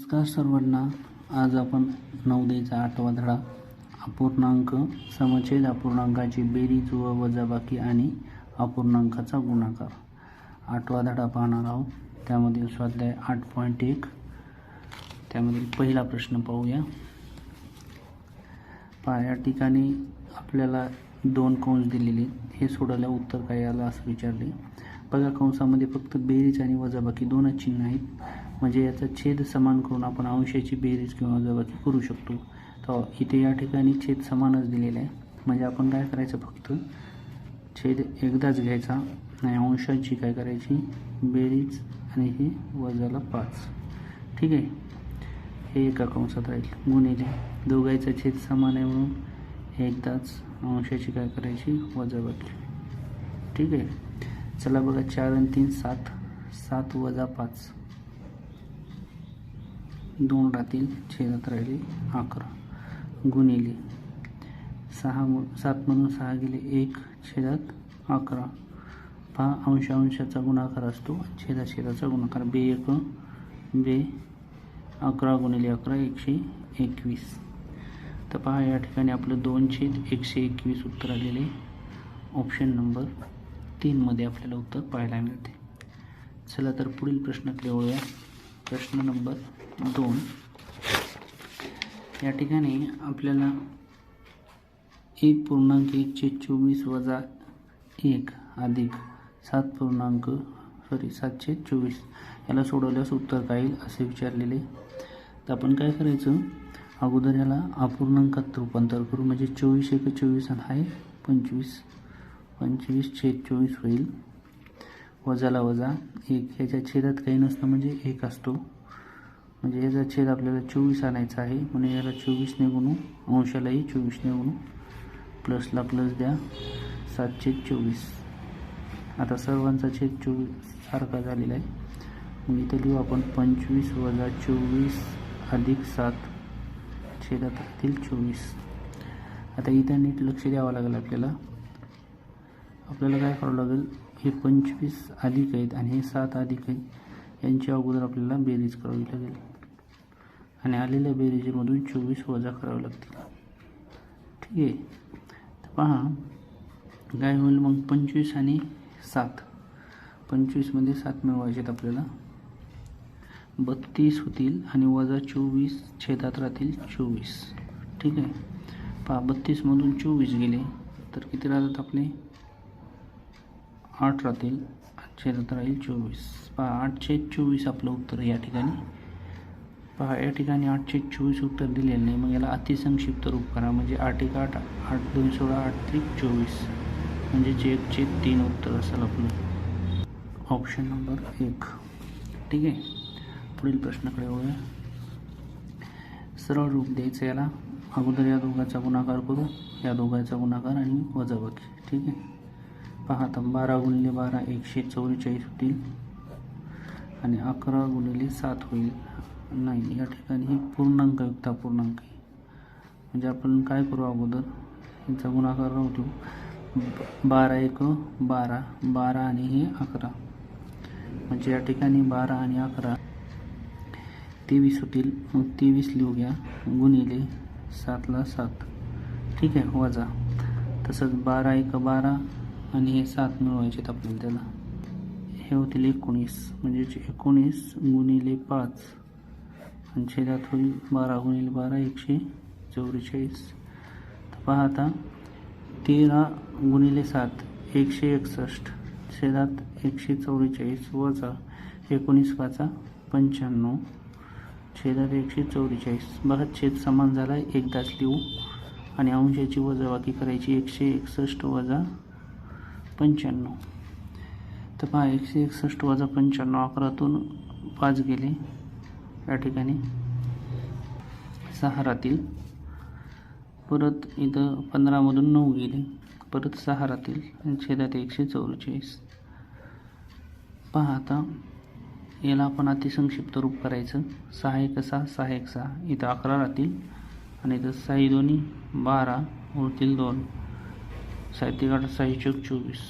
नमस्कार सर्वांना. आज आपण नवदेचा आठवा धडा. अपूर्णांक समछेद अपूर्णांकाची बेरीज व वजाबाकी आणि अपूर्णांकाचा गुणाकार. आठवा धडा पाहणार आहोत. त्यामधील स्वाध्याय आठ पॉईंट एक. त्यामधील पहिला प्रश्न पाहूया. पहा या ठिकाणी आपल्याला दोन कंस दिलेले. हे सोडवल्या उत्तर काय आलं असं विचारले. बघा कंसामध्ये फक्त बेरीज आणि वजाबाकी दोनच चिन्ह आहेत. म्हणजे याचा छेद समान करून आपण अंशाची बेरीज किंवा वजाबाकी करू शकतो. तर इथे या ठिकाणी छेद समानच दिलेला आहे. म्हणजे आपण काय करायचं फक्त? छेद एकदाच घ्यायचा आणि अंशाची काय करायची? बेरीज आणि ही वजाला पाच. ठीक आहे? हे एका कंसात राहील. गुणिले दोघांचा छेद समान आहे म्हणून एकदाच अंशाची काय करायची? वजाबाकी ठीक आहे? चला बघा चार आणि तीन सात. सात वजा पाच. दोन राहतील छेदात राहिले अकरा. गुणिले सहा सातमधून सहा गेले एक छेदात अकरा. पहा अंश अंशाचा गुणाकार असतो छेदा छेदाचा गुणाकार. बे एक बे अकरा गुणिले अकरा एकशे एकवीस. तर पहा या ठिकाणी आपलं दोन छेद एकशे एकवीस उत्तर आलेले. ऑप्शन नंबर तीनमध्ये आपल्याला उत्तर पाहायला मिळते. चला तर पुढील प्रश्नाकडे वळूया. प्रश्न नंबर दोन. या ठिकाणी आपल्याला एक पूर्णांक एकशे चोवीस वजा एक अधिक सात पूर्णांक सॉरी सातशे चोवीस. याला सोडवल्यास उत्तर काय येईल असे विचारलेले. तर आपण काय करायचं? अगोदर याला अपूर्णांकात रूपांतर करू. म्हणजे चोवीस एक चोवीस आणि आहे पंचवीस. पंचवीस छेद चोवीस होईल. वजाला वजा एक. ह्याच्या छेदात काही नसतं म्हणजे एक असतो. म्हणजे याचा छेद आपल्याला चोवीस आणायचा आहे. म्हणून याला चोवीसने गुणू. अंशालाही चोवीसने गुणू. प्लसला प्लस द्या. सातशे चोवीस. आता सर्वांचा छेद चोवीस सारखा झालेला आहे. मग इथे लिहू आपण पंचवीस वजा चोवीस अधिक सात. छेदात राहतील चोवीस. आता इथं नीट लक्ष द्यावं लागेल आपल्याला. आपल्याला काय करावं लागेल? हे पंचवीस अधिक आहेत आणि हे सात अधिक आहेत. यांच्या अगोदर आपल्याला बेरीज करावी लागेल. आणि आलेल्या बेरीजमधून चोवीस वजा करावे लागतील. ठीक आहे. तर पहा काय होईल मग पंचवीस आणि सात. पंचवीसमध्ये सात मिळवायचे आहेत आपल्याला. बत्तीस होतील आणि वजा चोवीस छेदात राहतील चोवीस. ठीक आहे. पहा बत्तीसमधून चोवीस गेले तर किती राहतात आपले? आठ राहतील. छेदात राहील चोवीस. पहा आठशे चोवीस आपलं उत्तर या ठिकाणी. पहा या ठिकाणी आठशे चोवीस उत्तर दिलेलं नाही. मग याला अतिसंक्षिप्त रूप करा. म्हणजे आठ एक आठ आठ दोन सोळा आठ त्रिक चोवीस. म्हणजे एकचे तीन उत्तर असेल आपलं. ऑप्शन नंबर एक. ठीक आहे? पुढील प्रश्नाकडे वळूया. सरळ रूप द्यायचं याला. अगोदर या दोघांचा गुणाकार करू. या दोघांचा गुणाकार आणि वजाबाकी. ठीक आहे? पहा तर बारा गुणिले बारा एकशे चौवेचाळीस होतील. आणि अकरा गुणिले सात होईल. नाही या ठिकाणी ही पूर्णांकयुक्त पूर्णांक आहे. म्हणजे आपण काय करू अगोदर? यांचा गुणाकार राहू बारा एक बारा बारा आणि हे अकरा. म्हणजे या ठिकाणी बारा आणि अकरा. तेवीस होतील. मग तेवीस लिहू घ्या. गुणिले सातला सात. ठीक आहे वजा. तसंच बारा एक बारा आणि हे सात मिळवायचे आपल्याला त्याला. हे होतील एकोणीस. म्हणजेच एकोणीस गुणिले पाच. आणि छेदात होईल बारा गुणिले बारा एकशे चौवेचाळीस तर पहा आता तेरा गुणिले सात एकशे एकसष्ट छेदात एकशे चौवेचाळीस वजा एकोणीस पाचा पंच्याण्णव छेदात एकशे चौवेचाळीस. बघा छेद समान झाला आहे एकदाच लिहू. आणि अंशाची वजाबाकी करायची एकशे एकसष्ट वजा पंच्याण्णव. तर पहा एकशे एकसष्ट वजा पंच्याण्णव अकरातून पाच गेले. या ठिकाणी सहा राहतील परत इथं पंधरामधून नऊ गेले. परत सहा राहतील छेदात एकशे चौवेचाळीस. पहा आता याला आपण अतिसंक्षिप्त रूप करायचं. सहा एक सहा सहा एक सहा. इथं अकरा राहतील आणि इथं साई दोन्ही बारा उरतील दोन. साहित्य आठ साई चौक चोवीस.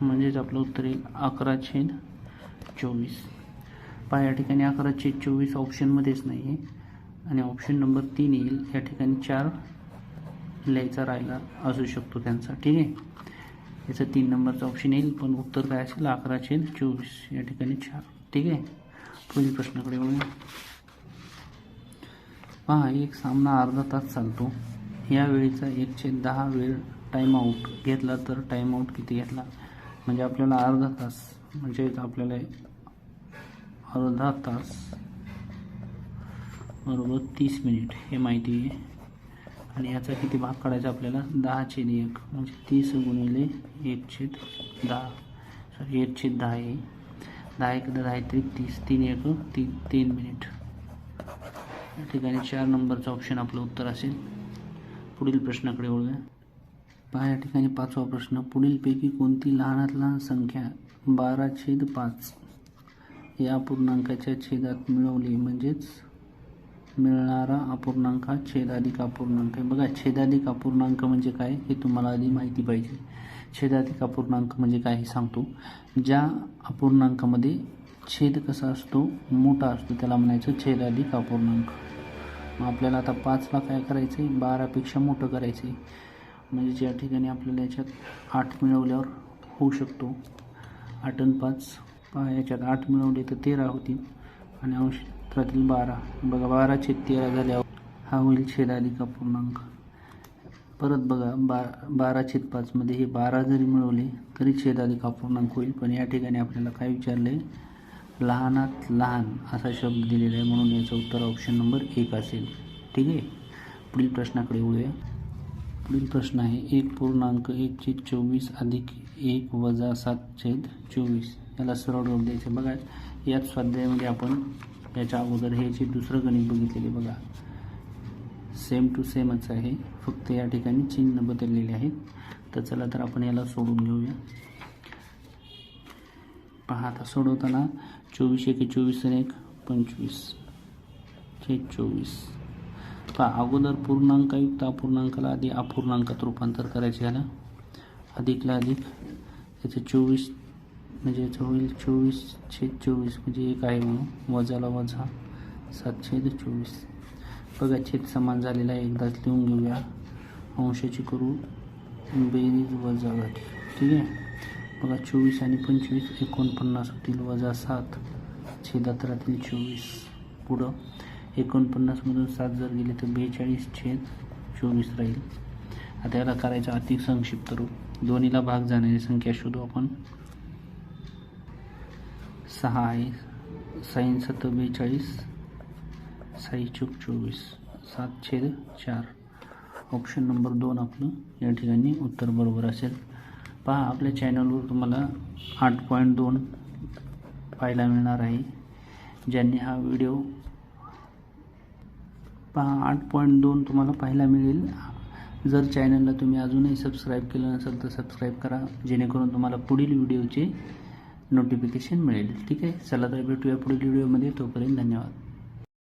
म्हणजेच आपलं उत्तर येईल अकरा छेद चोवीस. पहा या ठिकाणी अकराशे चोवीस ऑप्शनमध्येच नाही आहे आणि ऑप्शन नंबर तीन येईल. या ठिकाणी चार लिहायचा राहिला असू शकतो त्यांचा. ठीक आहे? याचं तीन नंबरचा ऑप्शन येईल. पण उत्तर काय असेल? अकराशे चोवीस. या ठिकाणी चार. ठीक आहे? पुढील प्रश्नाकडे वळूया. पहा एक सामना अर्धा तास चालतो. या वेळेचा एकशे दहा वेळ टाईमआउट घेतला तर टाईमआउट किती घेतला? म्हणजे आपल्याला अर्धा तास. म्हणजे आपल्याला अर्धा तास बरोबर तीस मिनिट हे माहिती आहे. आणि याचा किती भाग काढायचा आपल्याला? दहा छेद एक म्हणजे तीस गुणिले एक छेद दहा. सॉरी एक छेद दहा आहे. दहा एक दहा आहे त्रिक तीस. तीन एक तीन तीन मिनिट. या ठिकाणी चार नंबरचं ऑप्शन आपलं उत्तर असेल. पुढील प्रश्नाकडे वळूया. पहा या ठिकाणी पाचवा प्रश्न. पुढीलपैकी कोणती लहानात लहान संख्या बारा छेद पाच? या अपूर्णांकाच्या छेदात मिळवली. म्हणजेच मिळणारा अपूर्णांक हा छेदाधिक अपूर्णांक आहे. बघा छेदाधिक अपूर्णांक म्हणजे काय हे तुम्हाला आधी माहिती पाहिजे. छेदाधिक अपूर्णांक म्हणजे काय हे सांगतो. ज्या अपूर्णांकामध्ये छेद कसा असतो? मोठा असतो. त्याला म्हणायचं छेदाधिक अपूर्णांक. मग आपल्याला आता पाचला काय करायचं आहे? बारापेक्षा मोठं करायचं आहे. म्हणजे ज्या ठिकाणी आपल्याला याच्यात आठ मिळवल्यावर होऊ शकतो. आठ आणि पाच. याच्यात आठ मिळवले तर तेरा होतील. आणि अंशातील बारा. बघा बारा छेद तेरा झाल्यावर हा होईल छेदाधिक पूर्णांक. परत बघा बा बारा छेद पाचमध्ये हे बारा जरी मिळवले तरी छेदाधिक अपूर्णांक होईल. पण या ठिकाणी आपल्याला काय विचारलं आहे लहानात लहान असा शब्द दिलेला आहे म्हणून याचं उत्तर ऑप्शन नंबर एक असेल. ठीक आहे? पुढील प्रश्नाकडे वळूया. पुढील प्रश्न आहे. एक पूर्णांक एक छेद चोवीस अधिक एक वजा सात छेद चोवीस. याला सरळ रूप द्यायचं. बघा याच स्वाध्यायामध्ये आपण याच्या अगोदर हे जे दुसरं गणित बघितलेले बघा. सेम टू सेमच आहे. फक्त या ठिकाणी चिन्ह बदललेले आहेत. तर चला तर आपण याला सोडून घेऊया. पहा आता सोडवताना चोवीस एक चोवीस आणि एक पंचवीस. छेद चोवीस. पहा अगोदर पूर्णांकयुक्त अपूर्णांकाला आधी अपूर्णांकात रूपांतर करायचे झालं? अधिकला अधिक. याचं चोवीस म्हणजे याचं होईल चोवीस छेद चोवीस म्हणजे एक आहे म्हणून. वजाला वजा सात छेद चोवीस. बघा छेद समान झालेला आहे. एकदाच लिहून घेऊया. अंशाची करू बेरीज वजा गाठी ठीक आहे? बघा चोवीस आणि पंचवीस एकोणपन्नास होतील. वजा सात. छेदात राहतील चोवीस. पुढं. एकोणपन्नासमधून सात जर गेले तर बेचाळीस छेद चोवीस राहील. आता याला करायचं अति संक्षिप्त रूप. दोन्हीला भाग जाणारी संख्या शोधू आपण. सहा आहे. साईन सत्तर बेचाळीस. साई चूक चोवीस. सात छेद चार. ऑप्शन नंबर दोन आपलं. या ठिकाणी उत्तर बरोबर असेल. पहा आपल्या चॅनलवर तुम्हाला आठ पॉईंट दोन पाहायला मिळणार आहे. ज्यांनी हा व्हिडिओ पहा आठ पॉईंट दोन तुम्हाला पाहायला मिळेल. जर चॅनलला तुम्ही अजूनही सबस्क्राईब केलं नसेल तर सबस्क्राईब करा जेणेकरून तुम्हाला पुढील व्हिडिओचे नोटिफिकेशन मिळेल. ठीक आहे? चला तर भेटूया पुढील व्हिडिओमध्ये तोपर्यंत धन्यवाद.